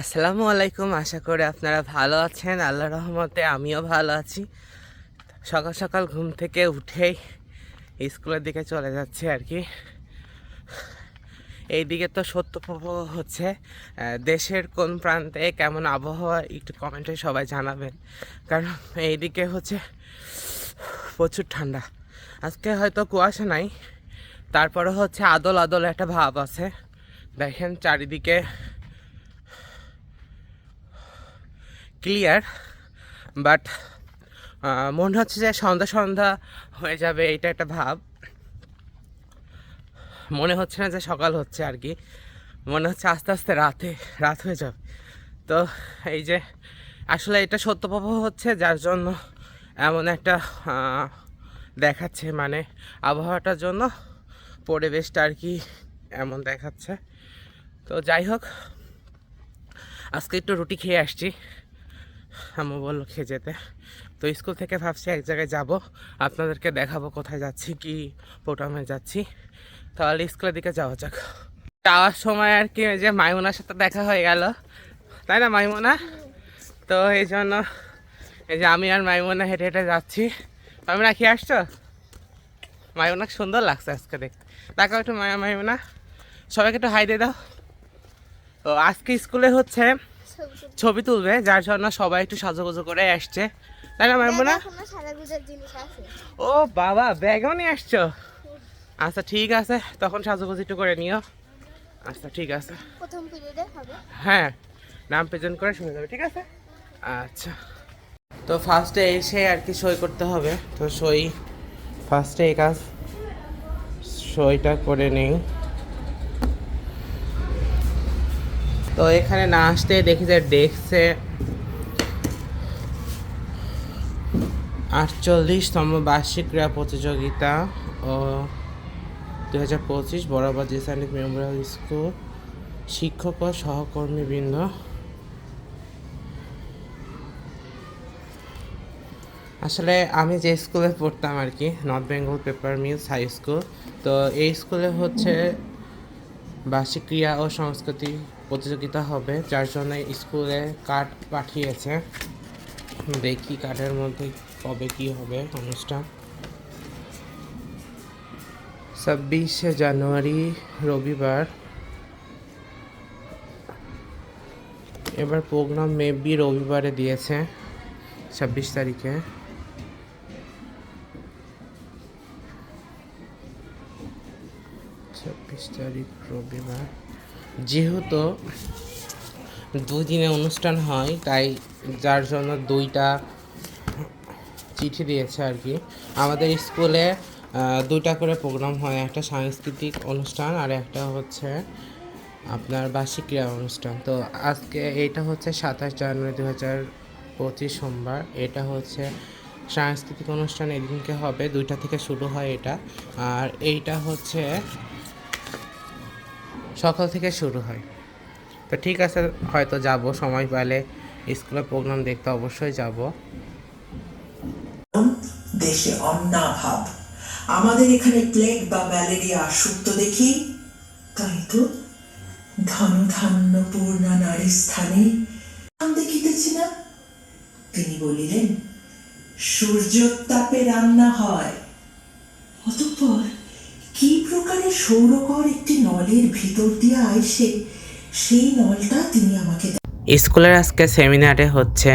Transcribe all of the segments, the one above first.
আসসালামু আলাইকুম, আশা করি আপনারা ভালো আছেন। আল্লাহ রহমতে আমিও ভালো আছি। সকাল সকাল ঘুম থেকে উঠেই স্কুলের দিকে চলে যাচ্ছে আর কি। এইদিকে তো সত্য প্রবাহ হচ্ছে। দেশের কোন প্রান্তে কেমন আবহাওয়া, একটু কমেন্টে সবাই জানাবেন। কারণ এইদিকে হচ্ছে প্রচুর ঠান্ডা। আজকে হয়তো কুয়াশা নাই, তারপরে হচ্ছে আদল আদল একটা ভাব আছে। দেখেন চারিদিকে ক্লিয়ার বাট মনে হচ্ছে যে সন্ধ্যা সন্ধ্যা হয়ে যাবে এটা একটা ভাব। মনে হচ্ছে না যে সকাল হচ্ছে আর কি। মনে হচ্ছে আস্তে আস্তে রাতে, রাত হয়ে যাবে। তো, এই যে, আসলে এটা সত্যপ্রবাহ হচ্ছে, যার জন্য এমন একটা দেখাচ্ছে মানে আবহাওয়াটার জন্য পরিবেশটা আর কি এমন দেখাচ্ছে। তো যাই হোক, আজকে একটু রুটি খেয়ে আসছি। আম্মু বলল, খেয়ে যেতে। তো স্কুল থেকে ভাবছি এক জায়গায় যাব, আপনাদেরকে দেখাবো কোথায় যাচ্ছি, কি প্রোগ্রামে যাচ্ছি। তাহলে স্কুলের দিকে যাওয়া যাক। যাওয়ার সময় আর কি যে মাইমুনার সাথে দেখা হয়ে গেল। তাই না, মাইমুনা? তো এই জন্য এই যে আমি আর মাইমুনা হেঁটে হেঁটে যাচ্ছি। মাইমুনা কি আসছো? মাইমুনা সুন্দর লাগছে আজকে দেখতে। দেখাও একটু মায়া মাইমুনা। সবাইকে একটু হাই দিয়ে দাও। তো আজকে স্কুলে হচ্ছে ছবি তুলবে যার জন্য সবাই একটু সাজুগুজু করে আসছে। তাই না ও বাবা ব্যাগও নিয়ে আসছো? আচ্ছা ঠিক আছে তখন সাজুগুজু একটু করে নিও। আচ্ছা ঠিক আছে। প্রথম পিরিয়ডে হবে। হ্যাঁ নাম প্রেজেন্ট করে শুনে যাবে ঠিক আছে? আচ্ছা। তো ফার্স্টে এসে আর কি সই করতে হবে। তো সই ফার্স্টে এই কাজ সইটা করে নিই। তো এখানে না আসতে দেখি যে ডেস্কে আটচল্লিশতম বার্ষিক ক্রীড়া প্রতিযোগিতা ও দু হাজার পঁচিশ বরাবর জিসানিক মেমোরিয়াল স্কুল শিক্ষক ও সহকর্মীবৃন্দ আসলে আমি যে স্কুলে পড়তাম আর কি North Bengal Paper Mills High School তো এই স্কুলে হচ্ছে বার্ষিক ক্রিয়া ও সংস্কৃতি প্রতিযোগিতা হবে, যার জন্য স্কুলে কার্ড পাঠিয়েছে। দেখি কার্ডের মধ্যে কবে কি হবে অনুষ্ঠান। ছাব্বিশে জানুয়ারি, রবিবার। এবার প্রোগ্রাম মেবি রবিবারে দিয়েছে, ছাব্বিশ তারিখে। ছাব্বিশ তারিখ রবিবার। যেহেতু দুই দিনে অনুষ্ঠান হয়, তাই যার জন্য দুইটা চিঠি দিয়েছে আর কি। আমাদের স্কুলে দুইটা করে প্রোগ্রাম হয়, একটা সাংস্কৃতিক অনুষ্ঠান আর একটা হচ্ছে আপনার বার্ষিক ক্রীড়া অনুষ্ঠান। তো আজকে এটা হচ্ছে সাতাশ জানুয়ারি দু হাজার পঁচিশ সোমবার। এটা হচ্ছে সাংস্কৃতিক অনুষ্ঠান, এদিনকে হবে, দুইটা থেকে শুরু হয় এটা। আর এইটা হচ্ছে সকাল থেকে শুরু হয়। তো ঠিক আছে, হয়তো যাব, সময় পেলে স্কুলে প্রোগ্রাম দেখতে অবশ্যই যাব। দেশে অন্নাভাব। আমাদের এখানে প্লেগ বা ম্যালেরিয়া সুপ্ত দেখি। তাই তো ধন ধান্য পূর্ণা নারী স্থানে দেখিতেছি না। তিনি বলিলেন, সূর্যোত্তাপে রান্না হয়। অতঃপর কি প্রকারে সৌরকর একটি নলের ভিতর দিয়ে আইসে, সেই নলটা তিনি আমাকে স্কুলের আজকে সেমিনারে হচ্ছে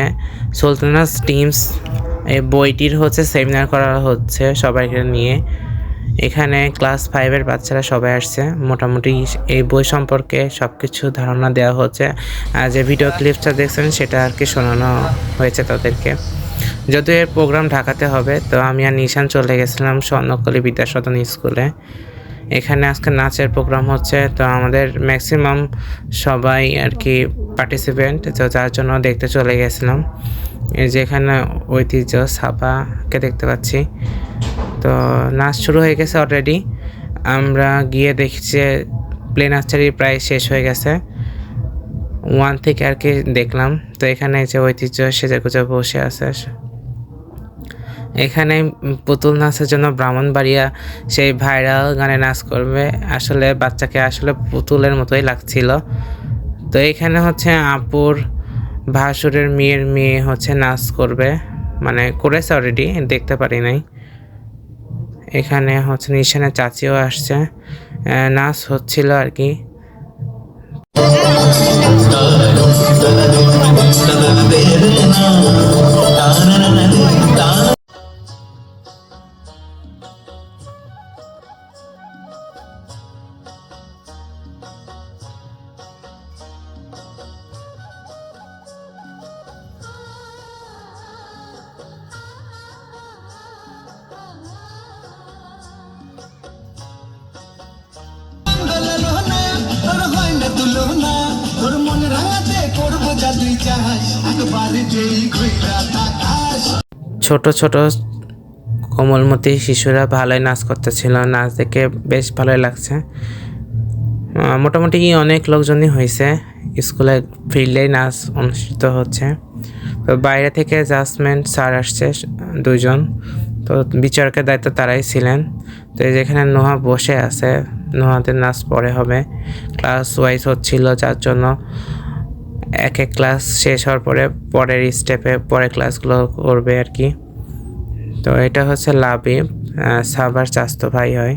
সুলতানাস টিমস এই বইটির হচ্ছে সেমিনার করা হচ্ছে সবাইকে নিয়ে। এখানে ক্লাস ফাইভের বাচ্চারা সবাই আসছে। মোটামুটি এই বই সম্পর্কে সব কিছু ধারণা দেওয়া হচ্ছে। আর যে ভিডিও ক্লিপসটা দেখছেন সেটা আর কি শোনানো হয়েছে তাদেরকে। যদিও এর প্রোগ্রাম ঢাকাতে হবে, তো আমি আর নিশান চলে গেছিলাম স্বর্ণকলি বিদ্যাসদন স্কুলে। এখানে আজকে নাচের প্রোগ্রাম হচ্ছে, তো আমাদের ম্যাক্সিমাম সবাই আর কি পার্টিসিপেন্ট তো যার জন্য দেখতে চলে গেছিলাম। যেখানে ঐতিহ্য, ছাপাকে দেখতে পাচ্ছি। তো নাচ শুরু হয়ে গেছে অলরেডি আমরা গিয়ে দেখছি যে প্লে প্রায় শেষ হয়ে গেছে। ওয়ান থেকে আর কি দেখলাম। তো এখানে যে ঐতিহ্য সেজে গুজে বসে আছে। এখানে পুতুল নাচের জন্য ব্রাহ্মণবাড়িয়া সেই ভাইরাল গানে নাচ করবে। আসলে বাচ্চাকে আসলে পুতুলের মতোই লাগছিল। তো এখানে হচ্ছে আপুর ভাসুরের মেয়ের মেয়ে হচ্ছে নাচ করবে। মানে করেছে অলরেডি দেখতে পারি নাই। এখানে হচ্ছে নিশানের চাচিও আসছে। নাচ হচ্ছিল আর কি। ছোট ছোট কোমলমতি শিশুরা ভালোই নাচ করতেছিল। নাচ দেখে বেশ ভালোই লাগছে। মোটামুটি অনেক লোকজনই হয়েছে। স্কুলে ফিল্ডেই নাচ অনুষ্ঠিত হচ্ছে। তো বাইরে থেকে জাজমেন্ট স্যার আসছে, দুইজন। তো বিচারকের দায়িত্ব তারাই ছিলেন। তো যেখানে নোহা বসে আছে, নোহাদের নাচ পরে হবে। ক্লাস ওয়াইজ হচ্ছিল, যার জন্য এক এক ক্লাস শেষ হওয়ার পরে পরের স্টেপে পরের ক্লাসগুলো করবে আর কি। তো এটা হচ্ছে লাবিব সাবার চাস্তো ভাই হয়।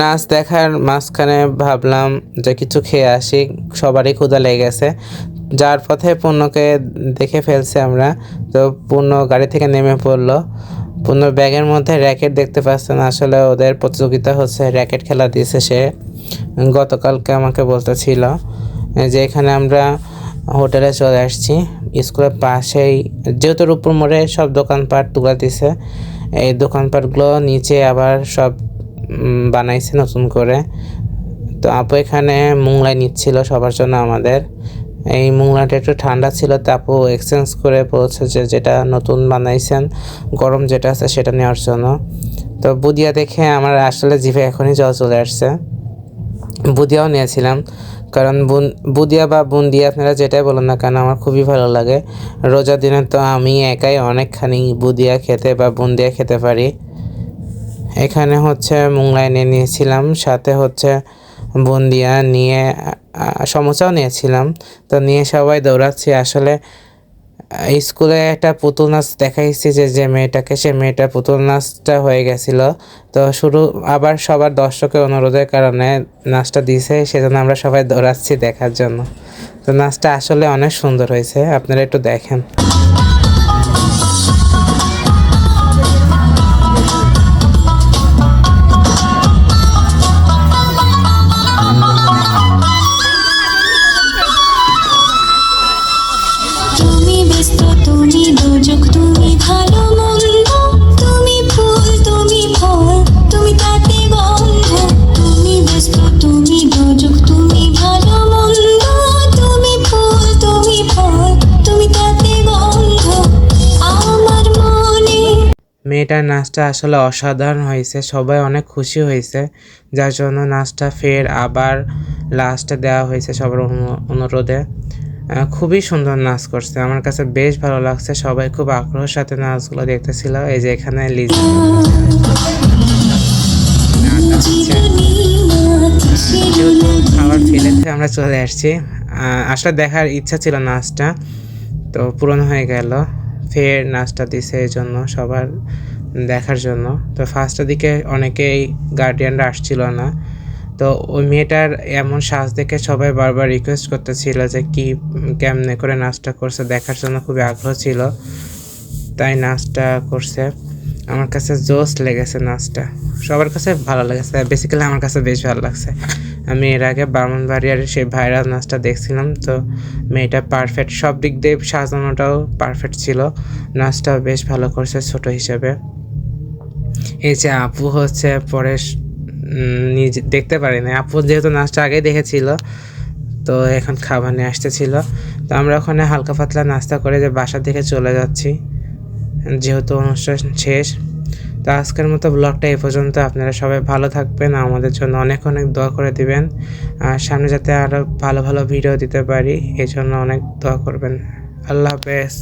নাচ দেখার মাঝখানে ভাবলাম যে কিছু খেয়ে আসি, সবারই ক্ষুধা লেগে গেছে। যার পথে পূর্ণকে দেখে ফেলছে আমরা। তো পূর্ণ গাড়ি থেকে নেমে পড়ল। পূর্ণ ব্যাগের মধ্যে র্যাকেট দেখতে পাচ্ছেন আসলে ওদের প্রতিযোগিতা হচ্ছে র্যাকেট খেলা দিয়েছে সে। গতকালকে আমাকে বলতেছিল যে এখানে আমরা হোটেলে চলে আসছি। স্কুলের পাশেই যেহেতু রূপপুর মোড়ে সব দোকানপাট তুলে দিছে এই দোকানপাটগুলো নিচে আবার সব বানাইছে নতুন করে। তো আপু এখানে মুংলাই নিচ্ছিল সবার জন্য আমাদের। এই মুংলাটা একটু ঠান্ডা ছিল, তো আপু এক্সচেঞ্জ করে বলছে যেটা নতুন বানাইছেন, গরম যেটা আছে সেটা নেওয়ার জন্য। তো বুদিয়া দেখে আমার আসলে জিভে এখনই জল চলে আসছে। বুদিয়াও নিয়েছিলাম, কারণ বুদিয়া বা বুন্দিয়া আপনারা যেটাই বলেন না কেন, আমার খুবই ভালো লাগে। রোজার দিনে তো আমি একাই অনেকখানি বুদিয়া খেতে বা বুন্দিয়া খেতে পারি। এখানে হচ্ছে মুংলাই নিয়ে নিয়েছিলাম, সাথে হচ্ছে বুন্দিয়া নিয়ে আহ, সমোসাও নিয়েছিলাম। তো নিয়ে সবাই দৌড়াচ্ছি। আসলে স্কুলে একটা পুতুল নাচ দেখাইছি যে যে মেয়েটাকে। সে মেয়েটা পুতুল নাচটা হয়ে গেছিল। তো শুরু আবার সবার দর্শকের অনুরোধের কারণে নাচটা দিছে সেজন্য আমরা সবাই দৌড়াচ্ছি দেখার জন্য। তো নাচটা আসলে অনেক সুন্দর হয়েছে। আপনারা একটু দেখেন। মেয়েটার নাচটা আসলে অসাধারণ হয়েছে, সবাই অনেক খুশি হয়েছে। যার জন্য নাচটা ফের আবার লাস্টে দেওয়া হয়েছে সবার অনু- অনুরোধে। খুবই সুন্দর নাচ করছে, আমার কাছে বেশ ভালো লাগছে, সবাই খুব আগ্রহের সাথে নাচগুলো দেখতেছিল, এই যে এখানে লিজি যেহেতু খাবার ফেলেছে আমরা চলে আসছি। আসলে দেখার ইচ্ছা ছিল নাচটা, তো পূরণ হয়ে গেল। ফের নাচটা দিছে এই জন্য, সবার দেখার জন্য। তো ফার্স্টের দিকে অনেকেই গার্ডিয়ানরা আসছিল না। তো ওই মেয়েটার এমন সাজ দেখে সবাই বারবার রিকোয়েস্ট করতেছিল যে কি, কেমনে করে নাচটা করছে, দেখার জন্য খুবই আগ্রহ ছিল। তাই নাচটা করছে। আমার কাছে জোস লেগেছে নাচটা। সবার কাছে ভালো লেগেছে। বেসিক্যালি আমার কাছে বেশ ভালো লাগছে। আমি এর আগে ব্রাহ্মণবাড়িয়ার সেই ভাইরাল নাচটা দেখছিলাম, তো মেয়েটা পারফেক্ট সব দিক দিয়ে সাজানোটাও পারফেক্ট ছিল। নাচটাও বেশ ভালো করছে ছোট হিসেবে। এই যে আপু হচ্ছে পরে নিজে, দেখতে পারি না আপু যেহেতু নাচটা আগেই দেখেছিল, তো এখন খাবার নিয়ে আসতেছিল। তো আমরা ওখানে হালকা পাতলা নাস্তা করে যে বাসার দিকে চলে যাচ্ছি। যেহেতু অনুষ্ঠান শেষ তো আজকের মতো ব্লগটা এ পর্যন্ত। আপনারা সবাই ভালো থাকবেন আমাদের জন্য অনেক অনেক দোয়া করে দিবেন। আর সামনে যাতে আরও ভালো ভালো ভিডিও দিতে পারি এই জন্য অনেক দোয়া করবেন। আল্লাহ হাফেজ।